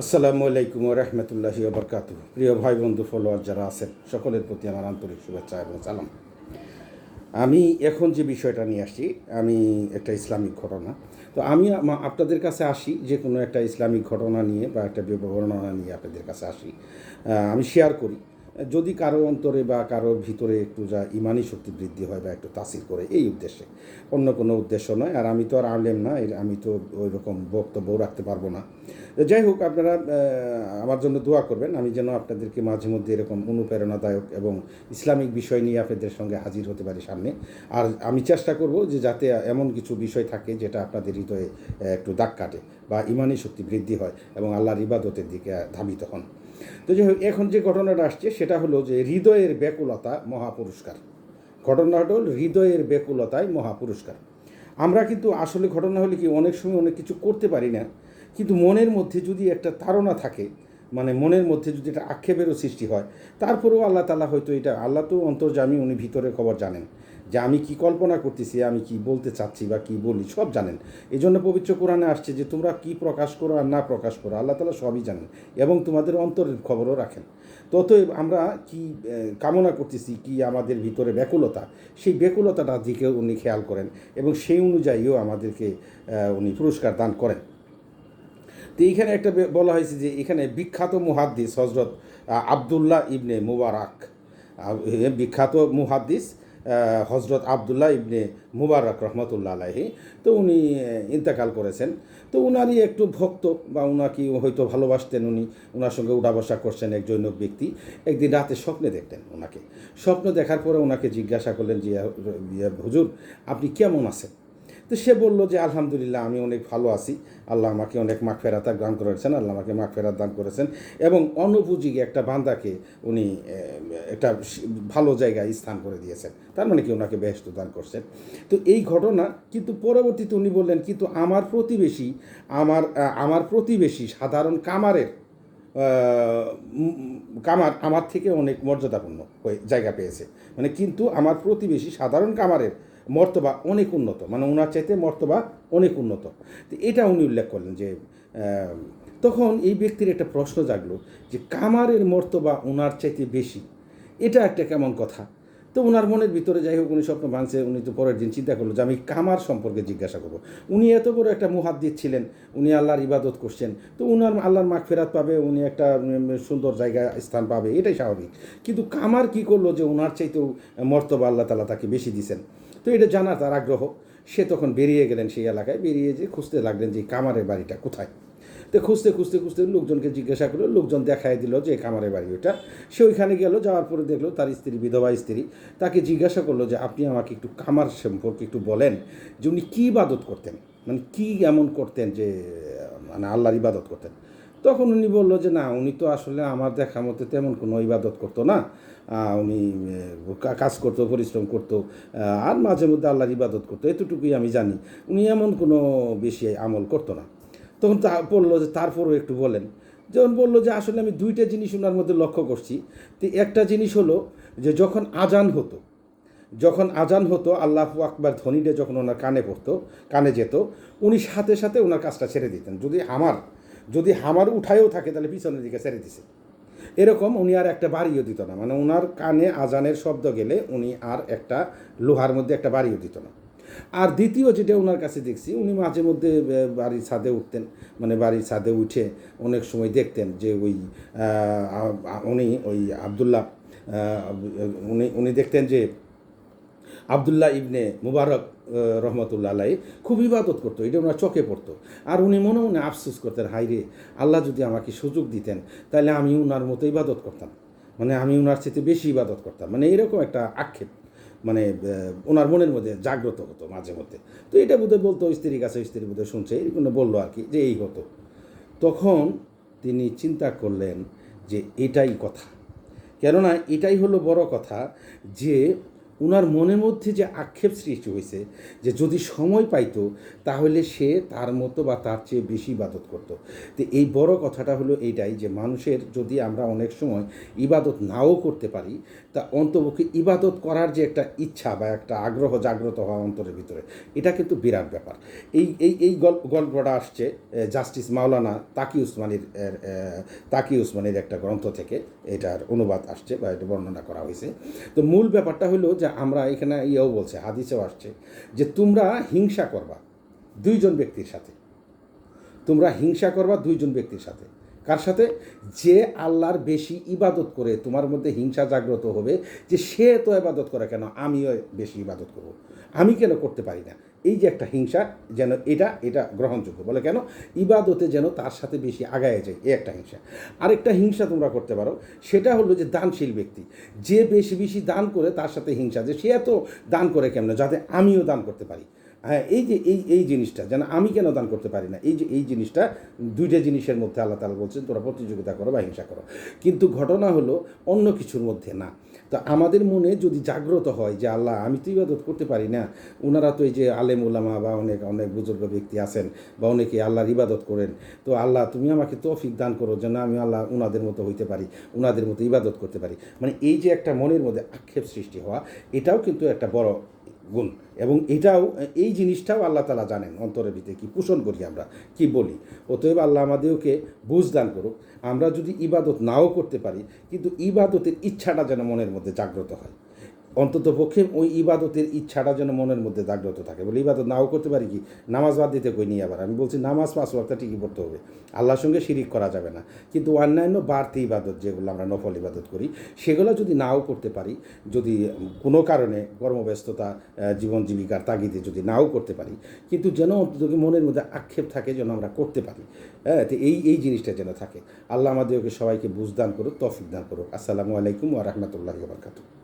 আসসালামু আলাইকুম রহমতুল্লাহি বরকাত প্রিয় ভাই, বন্ধু ফলোয়ার যারা আছেন, সকলের প্রতি আমার আন্তরিক শুভেচ্ছা এবং সালাম। আমি এখন যে বিষয়টা নিয়ে আসছি, আমি একটা ইসলামিক ঘটনা। তো আমি আপনাদের কাছে আসি, যে কোনো একটা ইসলামিক ঘটনা নিয়ে বা একটা বর্ণনা নিয়ে আপনাদের কাছে আসি। আমি শেয়ার করি। যদি কারও অন্তরে বা কারও ভিতরে একটু যা ইমানি শক্তি বৃদ্ধি হয় বা একটু তাসির করে, এই উদ্দেশ্যে। অন্য কোনো উদ্দেশ্য নয়। আর আমি তো আর আনলেম না আমি তো ওই রকম বক্তব্য রাখতে পারব না। যাই হোক, আপনারা আমার জন্য দোয়া করবেন। আমি যেন আপনাদেরকে মাঝে মধ্যে এরকম অনুপ্রেরণাদায়ক এবং ইসলামিক বিষয় নিয়ে আপনাদের সঙ্গে হাজির হতে পারি সামনে। আর আমি চেষ্টা করব যে যাতে এমন কিছু বিষয় থাকে যেটা আপনাদের হৃদয়ে একটু দাগ কাটে বা ইমানি শক্তি বৃদ্ধি হয় এবং আল্লাহর ইবাদতের দিকে ধাবিত হন। তো যাই হোক, এখন যে ঘটনাটা আসছে সেটা হলো যে হৃদয়ের ব্যাকুলতা মহাপুরস্কার। ঘটনাটা হল হৃদয়ের ব্যাকুলতায় মহাপুরস্কার। আমরা কিন্তু আসলে ঘটনা হলে কি অনেক সময় অনেক কিছু করতে পারি না কিন্তু মনের মধ্যে যদি একটা তাড়না থাকে মানে মনের মধ্যে যদি একটা আক্ষেপেরও সৃষ্টি হয়, তারপরেও আল্লাহ তালা হয়তো এটা, আল্লাহ তো অন্তর্জামী উনি ভিতরের খবর জানেন। যে আমি কি কল্পনা করতেছি, আমি কি বলতে চাচ্ছি বা কি বলি, সব জানেন। এই জন্য পবিত্র কোরআনে আসছে যে তোমরা কি প্রকাশ করো আর না প্রকাশ করো, আল্লাহ তালা সবই জানেন এবং তোমাদের অন্তরের খবরও রাখেন। ততএব আমরা কি কামনা করতেছি কি আমাদের ভিতরে ব্যাকুলতা, সেই ব্যাকুলতাটার দিকে উনি খেয়াল করেন এবং সেই অনুযায়ীও আমাদেরকে উনি পুরস্কার দান করেন। তো এইখানে একটা বলা হয়েছে যে এখানে বিখ্যাত মুহাদ্দিস হজরত আবদুল্লাহ ইবনে মুবারক। বিখ্যাত মুহাদ্দিস হজরত আবদুল্লাহ ইবনে মুবারক রহমতুল্লাহ আলাহি তো উনি ইন্তেকাল করেছেন। তো উনারই একটু ভক্ত বা উনাকে হয়তো ভালোবাসতেন উনি। ওনার সঙ্গে উঠা বসা করছেন এক জৈনক ব্যক্তি। একদিন রাতে স্বপ্নে দেখতেন ওনাকে স্বপ্ন দেখার পরে ওনাকে জিজ্ঞাসা করলেন যে, হুজুর, আপনি কেমন আছেন? তো সে বলল যে, আলহামদুলিল্লাহ, আমি অনেক ভালো আছি। আল্লাহ আমাকে অনেক মাখ ফেরাত দান করেছেন, আল্লাহ আমাকে মাখ ফেরাত দান করেছেন। এবং অনুপযোগী একটা বান্দাকে উনি একটা ভালো জায়গায় স্থান করে দিয়েছেন। তার মানে কি ওনাকে ব্যস্ত দান করছেন। তো এই ঘটনা কিন্তু পরবর্তীতে উনি বললেন, কিন্তু আমার প্রতিবেশী, আমার আমার প্রতিবেশী সাধারণ কামারের কামার আমার থেকে অনেক মর্যাদাপূর্ণ হয়ে, জায়গা পেয়েছে। মানে কিন্তু আমার প্রতিবেশী সাধারণ কামারের মর্তবা অনেক উন্নত মানে ওনার চাইতে মর্তবা অনেক উন্নত। তো এটা উনি উল্লেখ করলেন যে তখন এই ব্যক্তির একটা প্রশ্ন জাগলো যে, কামারের মর্তবা ওনার চাইতে বেশি, এটা একটা কেমন কথা? তো ওনার মনের ভিতরে যাই হোক, উনি স্বপ্ন ভাঙছে উনি তো পরের দিন চিন্তা করল যে, আমি কামার সম্পর্কে জিজ্ঞাসা করব। উনি এত বড় একটা মুহাদ্দিদ ছিলেন, উনি আল্লাহর ইবাদত করছেন, তো উনার আল্লাহর মাখ ফেরাত পাবে, উনি একটা সুন্দর জায়গা, স্থান পাবে, এটাই স্বাভাবিক। কিন্তু কামার কি করল যে ওনার চাইতেও মর্তবা আল্লাহ তালা তাকে বেশি দিছেন? তো এটা জানার তার আগ্রহ। সে তখন বেরিয়ে গেলেন সেই এলাকায়, বেরিয়ে যে খুঁজতে লাগলেন যে কামারের বাড়িটা কোথায়। তো খুঁজতে খুঁজতে খুঁজতে লোকজনকে জিজ্ঞাসা করল, লোকজন দেখায় দিল যে কামারের বাড়ি ওটা সে ওইখানে গেল, যাওয়ার পরে দেখল তার স্ত্রী, বিধবা স্ত্রী, তাকে জিজ্ঞাসা করল যে আপনি আমাকে একটু কামার সম্পর্কে একটু বলেন যে উনি কী ইবাদত করতেন? মানে কী এমন করতেন যে মানে আল্লাহর ইবাদত করতেন? তখন উনি বলল যে, না, উনি তো আসলে আমার দেখা মতে তেমন কোনো ইবাদত করতো না। উনি কাজ করতো, পরিশ্রম করতো। আর মাঝে মধ্যে আল্লাহর ইবাদত করতো। এতটুকুই আমি জানি। উনি এমন কোনো বেশি আমল করতো না। তখন তা বলল যে, তারপরও একটু বলেন। যখন বলল যে, আসলে আমি দুইটা জিনিস ওনার মধ্যে লক্ষ্য করছি। তো একটা জিনিস হলো যে, যখন আজান হতো, যখন আজান হতো, আল্লাহ আকবার ধ্বনিটা যখন ওনার কানে পড়তো, কানে যেত, উনি সাথে সাথে ওনার কাজটা ছেড়ে দিতেন। যদি হামার যদি হামার উঠায়ও থাকে, তাহলে পিছনের দিকে ছেড়ে দিছে। এরকম উনি আর একটা বাড়িও দিত না। মানে ওনার কানে আজানের শব্দ গেলে উনি আর একটা লোহার মধ্যে একটা বাড়িও দিত না। আর দ্বিতীয় যেটা ওনার কাছে দেখছি, উনি মাঝে মধ্যে বাড়ির ছাদে উঠতেন। মানে বাড়ির ছাদে উঠে অনেক সময় দেখতেন যে ওই উনি ওই আবদুল্লাহ উনি উনি দেখতেন যে আবদুল্লাহ ইবনে মুবারক আহ, রহমতুল্লাহ আলাই খুব ইবাদত করতো এটা ওনার চোখে পড়তো। আর উনি মনে মনে আফসোস করতেন হাই রে আল্লাহ যদি আমাকে সুযোগ দিতেন তাহলে আমি উনার মতো ইবাদত করতাম। মানে আমি উনার চেয়ে বেশি ইবাদত করতাম। মানে এরকম একটা আক্ষেপ মানে ওনার মনের মধ্যে জাগ্রত হতো মাঝে মধ্যে। তো এটা বোধহয় বলতো স্ত্রীর কাছে স্ত্রী বোধহয় শুনছে এরকম বলল আর কি যে এই হতো। তখন তিনি চিন্তা করলেন যে এটাই কথা। কেননা এটাই হলো বড় কথা যে উনার মনের মধ্যে যে আক্ষেপ সৃষ্টি হয়েছে, যে যদি সময় পাইতো, তাহলে সে তার মতো বা তার চেয়ে বেশি ইবাদত করত। তো এই বড় কথাটা হলো এইটাই যে মানুষের যদি আমরা অনেক সময় ইবাদত নাও করতে পারি, তা অন্তপক্ষে ইবাদত করার যে একটা ইচ্ছা বা একটা আগ্রহ জাগ্রত হওয়া অন্তরের ভিতরে, এটা কিন্তু বিরাট ব্যাপার। এই এই এই গল্প গল্পটা আসছে জাস্টিস মাওলানা তাকি উসমানির তাকি উসমানির একটা গ্রন্থ থেকে, এটার অনুবাদ আসছে বা এটা বর্ণনা করা হয়েছে। তো মূল ব্যাপারটা হলো যে আমরা এখানে ইয়েও বলছে, হাদিসেও আসছে যে তোমরা হিংসা করবা দুইজন ব্যক্তির সাথে। তোমরা হিংসা করবা দুইজন ব্যক্তির সাথে। কার সাথে? যে আল্লাহর বেশি ইবাদত করে, তোমার মধ্যে হিংসা জাগ্রত হবে যে সে তো ইবাদত করে কেন? আমিও বেশি ইবাদত করব। আমি কেন করতে পারি না? এই যে একটা হিংসা, যেন এটা এটা গ্রহণযোগ্য। বলে কেন? ইবাদতে যেন তার সাথে বেশি আগায় যায়, এই একটা হিংসা। আরেকটা হিংসা তোমরা করতে পারো, সেটা হলো যে দানশীল ব্যক্তি। যে বেশি বেশি দান করে তার সাথে হিংসা, যে সে এত দান করে কেমন? যাতে আমিও দান করতে পারি। হ্যাঁ এই যে, এই এই জিনিসটা, যেন আমি কেন দান করতে পারি না, এই যে, এই জিনিসটা দুইটা জিনিসের মধ্যে আল্লাহ তালা বলছেন, তোরা প্রতিযোগিতা করো বা হিংসা করো। কিন্তু ঘটনা হলো অন্য কিছুর মধ্যে না। তো আমাদের মনে যদি জাগ্রত হয় যে, আল্লাহ, আমি তো ইবাদত করতে পারি না ওনারা তো এই যে আলেম উলামা বা অনেক অনেক বুজুর্গ ব্যক্তি আছেন বা অনেকে আল্লাহর ইবাদত করেন, তো আল্লাহ, তুমি আমাকে তৌফিক দান করো যেন আমি আল্লাহ ওনাদের মতো হইতে পারি ওনাদের মতো ইবাদত করতে পারি। মানে এই যে একটা মনের মধ্যে আক্ষেপ সৃষ্টি হওয়া, এটাও কিন্তু একটা বড় গুণ। এবং এটাও, এই জিনিসটাও আল্লাহ তালা জানেন অন্তরের ভিতরে কি পোষণ করি আমরা, কি বলি। অতএব আল্লাহ আমাদেরকে বুঝ দান করুক। আমরা যদি ইবাদত নাও করতে পারি, কিন্তু ইবাদতের ইচ্ছাটা যেন মনের মধ্যে জাগ্রত হয়। অন্তত পক্ষে ওই ইবাদতের ইচ্ছাটা যেন মনের মধ্যে জাগ্রত থাকে। বলে ইবাদত নাও করতে পারি কি? নামাজ বাদ দিতে কই নি আবার? আমি বলছি নামাজ পাঁচ ওয়াক্তা ঠিকই পড়তে হবে। আল্লাহর সঙ্গে শিরিক করা যাবে না। কিন্তু অন্যান্য বাড়তি ইবাদত যেগুলো আমরা নফল ইবাদত করি, সেগুলো যদি নাও করতে পারি, যদি কোনো কারণে কর্মব্যস্ততা জীবন জীবিকার তাগিদে যদি নাও করতে পারি, কিন্তু যেন অন্তত মনের মধ্যে আক্ষেপ থাকে যেন আমরা করতে পারি। হ্যাঁ তো এই এই জিনিসটা যেন থাকে। আল্লাহ আমাদেরকে সবাইকে বুঝদান করুক, তফিক দান করুক। আসসালামু আলাইকুম ওয়া বারাকাতুহু।